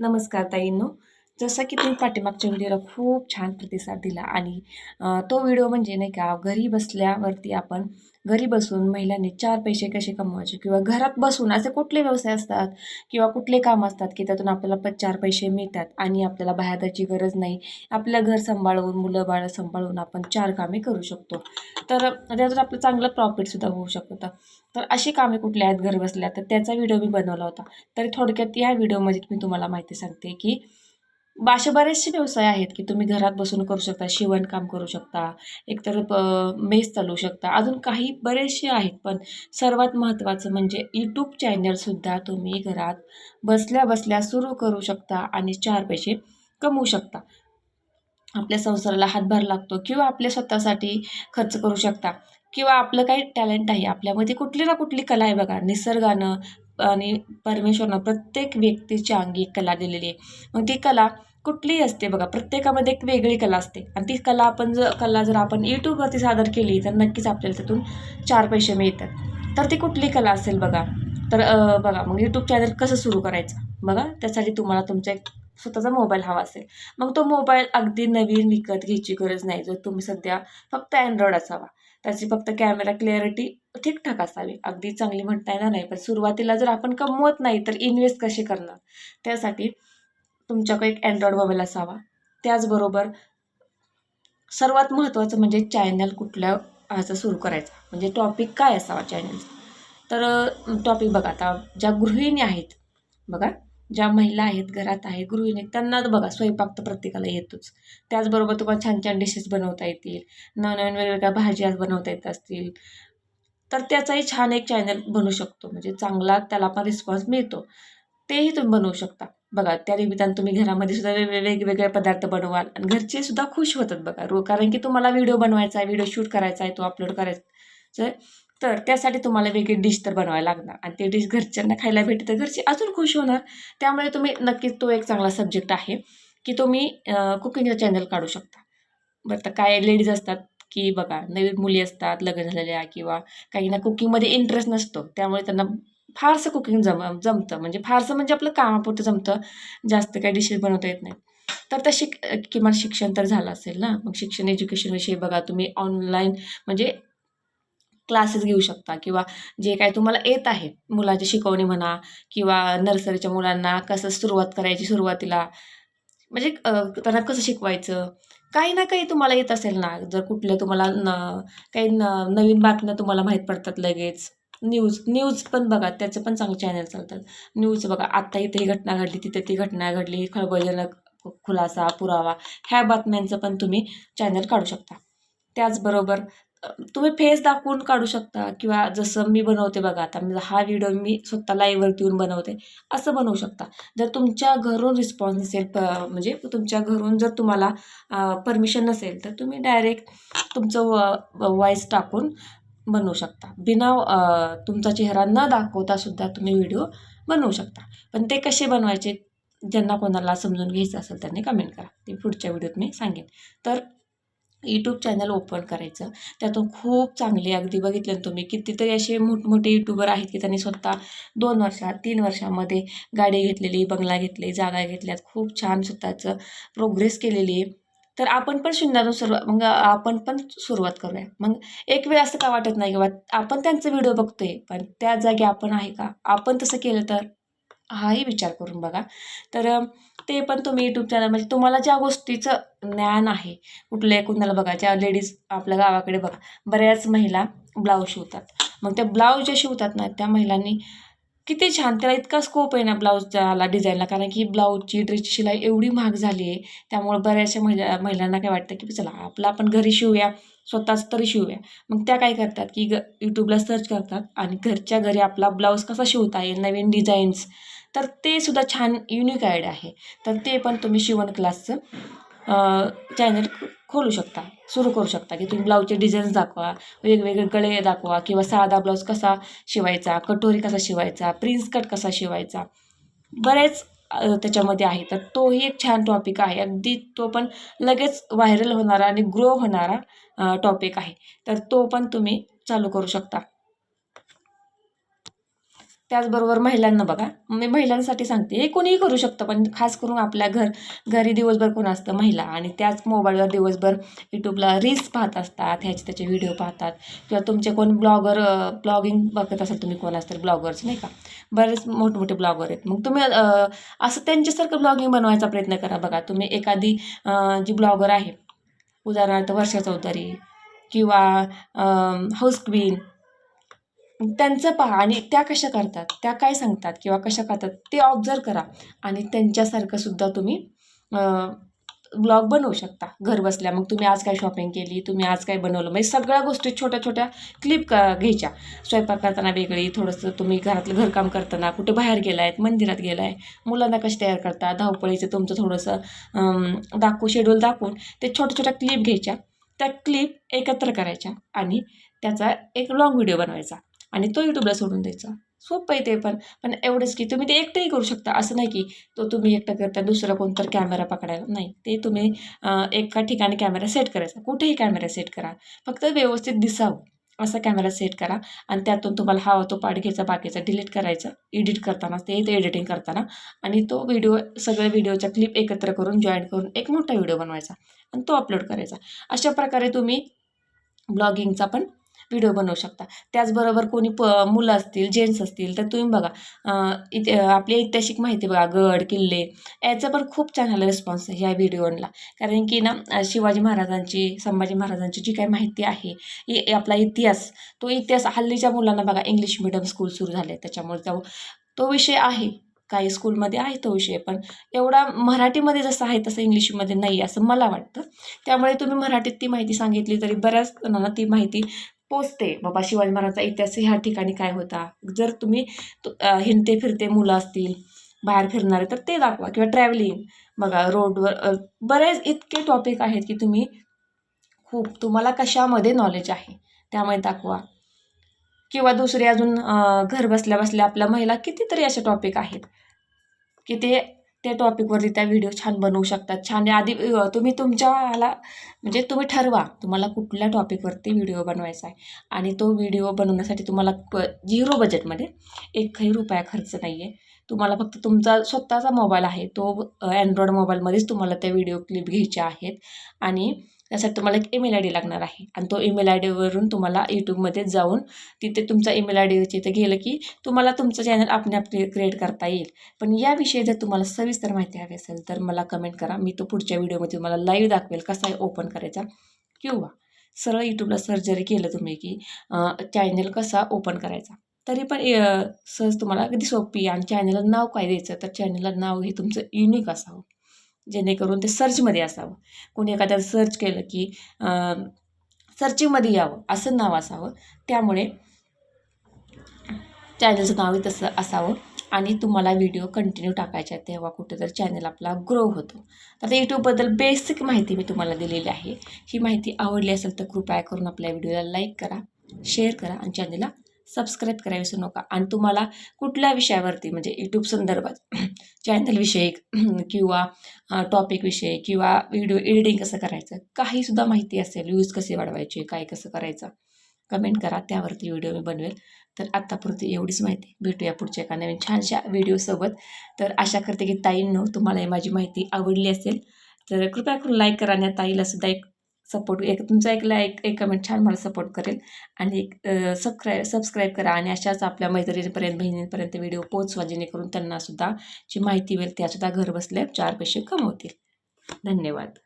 नमस्कार ताईंनो. जसं की तुम्ही पाठीमागच्या व्हिडिओला खूप छान प्रतिसाद दिला आणि तो व्हिडिओ म्हणजे नाही का घरी बसल्यावरती आपण घरी बसून महिलांनी चार पैसे कसे कमवायचे किंवा घरात बसून असे कुठले व्यवसाय असतात किंवा कुठले काम असतात की त्यातून आपल्याला प चार पैसे मिळतात आणि आपल्याला बाहेर जायची गरज नाही. आपलं घर सांभाळून मुलं बाळं सांभाळून आपण चार कामे करू शकतो. तर त्यातून आपलं चांगलं प्रॉफिटसुद्धा होऊ शकतं. तर अशी कामे कुठली आहेत? घर बसल्या तर त्याचा व्हिडिओ मी बनवला होता. तर थोडक्यात या व्हिडिओमध्ये मी तुम्हाला माहिती सांगते की असे बरेचसे व्यवसाय आहेत की तुम्ही घरात बसून करू शकता शिवणकाम करू शकता एकतर मेस चालवू शकता. अजून काही बरेचसे आहेत पण सर्वात महत्त्वाचं म्हणजे यूट्यूब चॅनलसुद्धा तुम्ही घरात बसल्या बसल्या सुरू करू शकता आणि चार पैसे कमवू शकता. आपल्या संसाराला हातभार लागतो किंवा आपल्या स्वतःसाठी खर्च करू शकता किंवा आपलं काही टॅलेंट आहे आपल्यामध्ये कुठली ना कुठली कला आहे बघा निसर्गानं आणि परमेश्वरनं प्रत्येक व्यक्तीच्या अंगी कला दिलेली आहे. मग ती कला कुठलीही असते बघा प्रत्येकामध्ये एक वेगळी कला असते. आणि ती कला आपण जर कला जर आपण यूट्यूबवरती सादर केली तर नक्कीच आपल्याला त्यातून चार पैसे मिळतात. तर ती कुठली कला असेल बघा तर बघा मग यूट्यूब चॅनल कसं सुरू करायचं? बघा त्यासाठी तुम्हाला तुमचा एक स्वतःचा मोबाईल हवा असेल. मग तो मोबाईल अगदी नवीन विकत घ्यायची गरज नाही जर तुम्ही सध्या फक्त अँड्रॉइड असावा. त्याची फक्त कॅमेरा क्लिअरिटी ठीकठाक असावी. अगदी चांगली म्हणता येणार नाही पण सुरुवातीला जर आपण कमवत नाही तर इन्व्हेस्ट कसे करणार? त्यासाठी तुमच्याकडे एक अँड्रॉइड मोबाईल असावा. त्याचबरोबर सर्वात महत्त्वाचं म्हणजे चॅनल कुठल्या ह्याचा सुरू करायचा. म्हणजे टॉपिक काय असावा चॅनलचा तर टॉपिक बघा आता. ज्या गृहिणी आहेत बघा. ज्या महिला आहेत घरात आहे गृहिणी त्यांना बघा स्वयंपाक तर प्रत्येकाला येतोच. त्याचबरोबर तुम्हाला छान छान डिशेस बनवता येतील. नवनवीन वेगवेगळ्या भाज्या बनवता येत असतील. तर त्याचाही छान एक चॅनल बनू शकतो. म्हणजे चांगला त्याला पण रिस्पॉन्स मिळतो. तेही तुम्ही बनवू शकता. बघा त्या निमित्तानं तुम्ही घरामध्ये सुद्धा वेगवेगळे पदार्थ बनवाल आणि घरचे सुद्धा खुश होतात बघा. रो कारण की तुम्हाला व्हिडिओ बनवायचा आहे व्हिडिओ शूट करायचा आहे तो अपलोड करायचा तर त्यासाठी तुम्हाला वेगळी डिश तर बनवायला लागणार. आणि ते डिश घरच्यांना खायला भेटते तर घरचे अजून खुश होणार. त्यामुळे तुम्ही नक्कीच तो एक चांगला सब्जेक्ट आहे की तुम्ही कुकिंगचा चॅनल काढू शकता. बरं तर काय लेडीज असतात की बघा नवीन मुली असतात लग्न झालेल्या किंवा काही ना कुकिंगमध्ये इंटरेस्ट नसतो. त्यामुळे त्यांना फारसं कुकिंग जम जमतं. म्हणजे फारसं म्हणजे आपलं कामापुरतं जमतं. जास्त काही डिशेस बनवता येत नाही तर त्या शिक किमान शिक्षण तर झालं असेल ना? मग शिक्षण एज्युकेशनविषयी बघा. तुम्ही ऑनलाईन म्हणजे क्लासेस घेऊ शकता किंवा जे काय तुम्हाला येत आहे. मुलाची शिकवणी म्हणा किंवा नर्सरीच्या मुलांना कसं सुरुवात करायची सुरुवातीला. म्हणजे त्यांना कसं शिकवायचं? काही ना काही तुम्हाला येत असेल ना? जर कुठलं तुम्हाला न काही न नवीन बातम्या तुम्हाला माहीत पडतात लगेच. न्यूज न्यूज पण बघा त्याचं पण चांगलं चॅनल चालतात. न्यूज बघा आत्ता इथे ही घटना घडली तिथे ती घटना घडली खळबळजनक खुलासा पुरावा ह्या बातम्यांचं पण तुम्ही चॅनल काढू शकता. त्याचबरोबर तुम्ही फेस दाखवून काढू शकता किंवा जसं मी बनवते बघा आता म्हणजे हा व्हिडिओ मी स्वतः लाईव्हवरती येऊन बनवते असं बनवू शकता. जर तुमच्या घरून रिस्पॉन्स नसेल प म्हणजे तुमच्या घरून जर तुम्हाला परमिशन नसेल तर तुम्ही डायरेक्ट तुमचं व वॉईस टाकून बनवू शकता. बिना तुमचा चेहरा न दाखवता सुद्धा तुम्ही व्हिडिओ बनवू शकता. पण ते कसे बनवायचे ज्यांना कोणाला समजून घ्यायचं असेल त्यांनी कमेंट करा. ते पुढच्या व्हिडिओत मी सांगेन. तर यूट्यूब चॅनल ओपन करायचं. त्यातून खूप चांगले अगदी बघितले तुम्ही कितीतरी असे मोठमोठे यूट्यूबर आहेत की त्यांनी स्वतः दोन वर्षात तीन वर्षामध्ये गाडी घेतलेली बंगला घेतली जागा घेतल्यात. खूप छान स्वतःचं प्रोग्रेस केलेली आहे. तर आपण पण शून्यातून सुरुवात मग आपण पण सुरुवात करूया. मग एक वेळ असं का वाटत नाही किंवा आपण त्यांचा व्हिडिओ बघतोय पण त्या जागी आपण आहे का? आपण तसं केलं तर? हाही विचार करून बघा. तर ते पण तुम्ही यूट्यूब चॅनल म्हणजे तुम्हाला ज्या गोष्टीचं ज्ञान आहे कुठल्या कुणाला बघा ज्या लेडीज आपल्या गावाकडे बघा बऱ्याच महिला ब्लाऊज शिवतात. मग त्या ब्लाऊज ज्या शिवतात ना त्या महिलांनी किती छान. त्याला इतका स्कोप आहे ना ब्लाऊजला डिझाईनला कारण की ब्लाऊजची ड्रेसची शिलाई एवढी महाग झाली आहे. त्यामुळे बऱ्याचशा महिला महिलांना काय वाटतं की चला आपलं आपण घरी शिवूया स्वतःच तरी शिवूया. मग त्या काय करतात की ग यूट्यूबला सर्च करतात आणि घरच्या घरी आपला ब्लाऊज कसा शिवता येईल नवीन डिझाईन्स तर ते सुद्धा छान युनिक आयडिया आहे. तर ते पण तुम्ही शिवण क्लासचं चॅनल खोलू शकता सुरू करू शकता की तुम्ही ब्लाऊजचे डिझाईन्स दाखवा वेगवेगळे गळे दाखवा किंवा साधा ब्लाऊज कसा शिवायचा कटोरी कसा शिवायचा प्रिन्स कट कसा शिवायचा. बरेच त्याच्यामध्ये आहे. तर तोही एक छान टॉपिक आहे. अगदी तो पण लगेच व्हायरल होणारा आणि ग्रो होणारा टॉपिक आहे. तर तो पण तुम्ही चालू करू शकता. त्याचबरोबर महिलांना बघा. मी महिलांसाठी सांगते हे कोणीही करू शकतं पण खास करून आपल्या घर घरी दिवसभर कोण असतं? महिला. आणि त्याच मोबाईलवर दिवसभर यूट्यूबला रील्स पाहत असतात ह्याचे त्याचे व्हिडिओ पाहतात. किंवा तुमचे कोण ब्लॉगर ब्लॉगिंग बघत असाल तुम्ही कोण असतात? ब्लॉगर्स नाही का? बरेच मोठमोठे ब्लॉगर आहेत. मग तुम्ही असं त्यांच्यासारखं ब्लॉगिंग बनवायचा प्रयत्न करा बघा. तुम्ही एखादी जी ब्लॉगर आहे उदाहरणार्थ वर्षा चौधरी किंवा हाऊस क्वीन त्यांचं पहा आणि त्या कशा करतात त्या काय सांगतात किंवा कशा करतात ते ऑब्झर्व करा. आणि त्यांच्यासारखं सुद्धा तुम्ही ब्लॉग बनवू शकता. घर बसल्या मग तुम्ही आज काय शॉपिंग केली तुम्ही आज काय बनवलं म्हणजे सगळ्या गोष्टी छोट्या छोट्या क्लिप क घ्यायच्या. स्वयंपाक करताना वेगळी थोडंसं तुम्ही घरातलं घरकाम करताना कुठे बाहेर गेला आहेत मंदिरात गेला आहे मुलांना कशी तयार करता धावपळीचं तुमचं थोडंसं दाखवू शेड्यूल दाखवून ते छोट्या छोट्या क्लिप घ्यायच्या. त्या क्लिप एकत्र करायच्या आणि त्याचा एक लॉंग व्हिडिओ बनवायचा. आणि तो यूट्यूबला सोडून द्यायचा. सोपं आहे ते पण. पण एवढंच की तुम्ही ते एकटंही करू शकता. असं नाही की तो तुम्ही एकटं करता दुसरा कोणतर कॅमेरा पकडायला. नाही. ते तुम्ही एका ठिकाणी कॅमेरा सेट करायचा. कुठेही कॅमेरा सेट करा. फक्त व्यवस्थित दिसावं. असा कॅमेरा सेट करा. आणि त्यातून तुम्हाला हवा तो पाठ घ्यायचा बाकीचा डिलीट करायचा. एडिट करताना ते ते एडिटिंग करताना. आणि तो व्हिडिओ सगळ्या व्हिडिओच्या क्लिप एकत्र करून जॉईन करून एक मोठा व्हिडिओ बनवायचा. आणि तो अपलोड करायचा. अशा प्रकारे तुम्ही ब्लॉगिंगचा पण व्हिडिओ बनवू शकता. त्याचबरोबर कोणी प मुलं असतील जेंट्स असतील तर तुम्ही बघा इथे आपली ऐतिहासिक माहिती बघा गड किल्ले याचा पण खूप छान रिस्पॉन्स रिस्पॉन्स ह्या व्हिडिओला कारण की ना शिवाजी महाराजांची संभाजी महाराजांची जी काही माहिती आहे आपला इतिहास तो इतिहास हल्लीच्या मुलांना बघा इंग्लिश मिडियम स्कूल सुरू झाले त्याच्यामुळे तो तो विषय आहे. काही स्कूलमध्ये आहे तो विषय पण एवढा मराठीमध्ये जसं आहे तसं इंग्लिशमध्ये नाही असं मला वाटतं. त्यामुळे तुम्ही मराठीत ती माहिती सांगितली तरी बऱ्याच जणांना ती माहिती पोचते. बाबा शिवाजी महाराजांचा इतिहास ह्या ठिकाणी काय होता? जर तुम्ही हिंडते फिरते मुलं असतील बाहेर फिरणारे तर ते दाखवा किंवा ट्रॅव्हलिंग बघा रोडवर बरेच इतके टॉपिक आहेत की तुम्ही खूप तुम्हाला कशामध्ये नॉलेज आहे त्यामुळे दाखवा. किंवा दुसरे अजून घर बसल्या बसल्या आपल्या महिला कितीतरी असे टॉपिक आहेत की ते त्या टॉपिकवरती त्या व्हिडिओ छान बनवू शकतात. छान आधी तुम्ही तुमच्या ह्याला म्हणजे तुम्ही ठरवा तुम्हाला कुठल्या टॉपिकवरती व्हिडिओ बनवायचा आहे. आणि तो व्हिडिओ बनवण्यासाठी तुम्हाला क झिरो बजेटमध्ये एकही रुपया खर्च नाही आहे तुम्हाला फक्त तुमचा स्वतःचा मोबाईल आहे. तो अँड्रॉइड मोबाईलमध्येच तुम्हाला त्या व्हिडिओ क्लिप घ्यायच्या आहेत. आणि त्यासाठी तुम्हाला एक ईमेल आय डी लागणार आहे. आणि तो ईमेल आय डीवरून तुम्हाला यूट्यूबमध्ये जाऊन तिथे तुमचा ईमेल आय डी तिथे गेलं की तुम्हाला तुमचं चॅनल आपण क्रिएट करता येईल. पण याविषयी जर तुम्हाला सविस्तर माहिती हवी असेल तर मला कमेंट करा. मी तो पुढच्या व्हिडिओमध्ये तुम्हाला लाईव्ह दाखवेल कसा ओपन करायचा. किंवा सरळ यूट्यूबला सर्च जरी केलं तुम्ही की चॅनल कसा ओपन करायचा. तरी पण सहज तुम्हाला अगदी सोपी आणि चॅनलला नाव काय द्यायचं तर चॅनलला नाव हे तुमचं युनिक असावं. जेणेकरून ते सर्चमध्ये असावं. कोणी एखाद्या सर्च केलं की सर्चिंगमध्ये यावं असं नाव असावं. त्यामुळे चॅनलचं नावही तसं असावं आणि तुम्हाला व्हिडिओ कंटिन्यू टाकायचे आहेत तेव्हा कुठेतरी चॅनल आपला ग्रो होतो. तर यूट्यूबबद्दल बेसिक माहिती मी तुम्हाला दिलेली आहे. ही माहिती आवडली असेल तर कृपया करून आपल्या व्हिडिओला लाईक करा शेअर करा आणि चॅनलला सबस्क्राईब करा विसरू नका. आणि तुम्हाला कुठल्या विषयावरती म्हणजे यूट्यूब संदर्भात चॅनलविषयी किंवा टॉपिकविषयी किंवा व्हिडिओ एडिटिंग कसं करायचं काहीसुद्धा माहिती असेल व्ह्यूज कसे वाढवायचे काय कसं करायचं कमेंट करा. त्यावरती व्हिडिओ मी बनवेल. तर आत्तापुरती एवढीच माहिती. भेटूया पुढच्या एका नवीन छानशा व्हिडिओसोबत तर आशा करते की ताईंनो तुम्हाला ही माझी माहिती आवडली असेल. तर कृपया करून लाईक करा आणि या ताईला सुद्धा एक सपोर्ट एक तुमचा एक लाईक एक कमेंट छान मला सपोर्ट करेल. आणि एक सबस्क्राईब सबस्क्राईब करा आणि अशाच आपल्या मैत्रिणीपर्यंत बहिणींपर्यंत व्हिडिओ पोचवा जेणेकरून त्यांनासुद्धा जी माहिती मिळेल त्यासुद्धा घर बसल्या चार पैसे कमवतील. धन्यवाद.